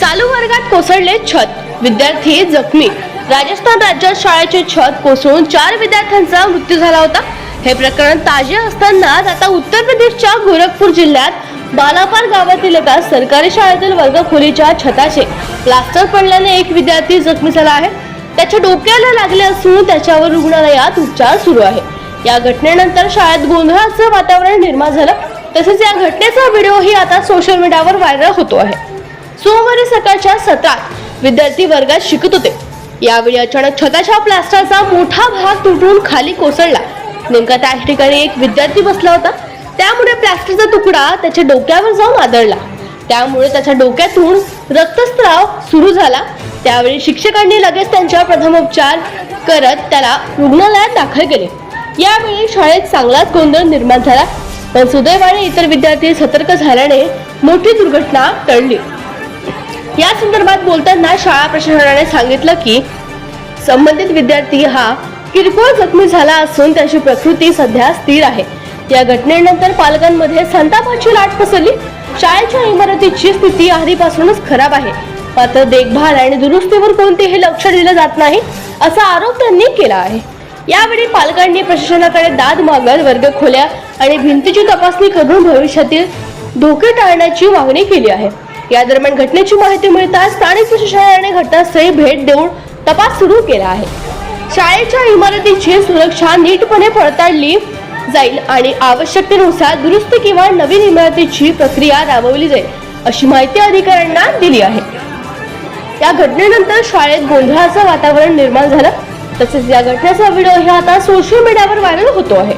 चालू वर्गात कोसळले छत. विद्यार्थी जखमी. राजस्थान राज्यात शाळेचे छत कोसळून चार विद्यार्थ्यांचा मृत्यू झाला होता. हे प्रकरण ताजे असतानाच आता उत्तर प्रदेशच्या गोरखपूर जिल्ह्यात बालापार गावातील एका सरकारी शाळेतील वर्गखोलीच्या छताचे प्लास्टर पडल्याने एक विद्यार्थी जखमी झाला आहे. त्याच्या डोक्याला लागले असून त्याच्यावर रुग्णालयात उपचार सुरू आहे. या घटनेनंतर शाळेत गोंधळाचं वातावरण निर्माण झालं. तसेच या घटनेचा व्हिडिओही आता सोशल मीडियावर व्हायरल होतो आहे. सोमवारी सकाळच्या सत्रात विद्यार्थी वर्गात शिकत होते. यावेळी अचानक छताच्या प्लास्टरचा मोठा भाग तुटून खाली कोसळला. नेमका त्या ठिकाणी एक विद्यार्थी बसला होता. त्यामुळे प्लास्टरचा तुकडा त्याच्या डोक्यावर जाऊन आदळला. त्यामुळे त्याच्या डोक्यातून रक्तस्त्राव सुरू झाला. त्यावेळी शिक्षकांनी लगेच त्यांच्या प्रथमोपचार करत त्याला रुग्णालयात दाखल केले. यावेळी शाळेत चांगलाच गोंधळ निर्माण झाला. पण सुदैवाने इतर विद्यार्थी सतर्क झाल्याने मोठी दुर्घटना टळली. या संदर्भात बोलताना शाळा प्रशासनाने सांगितलं की संबंधित विद्यार्थी हा किरकोळ जखमी झाला असून त्याची प्रकृती सध्या स्थिर आहे. या घटनेनंतर पालकांमध्ये संतापाची लाट पसरली. शाळेच्या इमारतीची स्थिती आधीपासूनच खराब आहे. मात्र देखभाल आणि दुरुस्तीवर कोणतेही लक्ष दिलं जात नाही असा आरोप त्यांनी केला आहे. यावेळी पालकांनी प्रशासनाकडे दाद मागत वर्ग खोल्या आणि भिंतीची तपासणी करून भविष्यातील धोके टाळण्याची मागणी केली आहे. या दरम्यान घटनेची माहिती मिळताच स्थानिक प्रशासनाने घटनास्थळी भेट देऊन तपास सुरू केला आहे. शाळेच्या इमारतीची सुरक्षा नीटपणे पडताळली जाईल आणि आवश्यकतेनुसार दुरुस्ती किंवा नवीन इमारतीची प्रक्रिया राबवली जाईल अशी माहिती अधिकाऱ्यांना दिली आहे. या घटनेनंतर शाळेत गोंधळाचं वातावरण निर्माण झालं. तसेच या घटनेचा व्हिडिओ हे आता सोशल मीडियावर व्हायरल होतो आहे.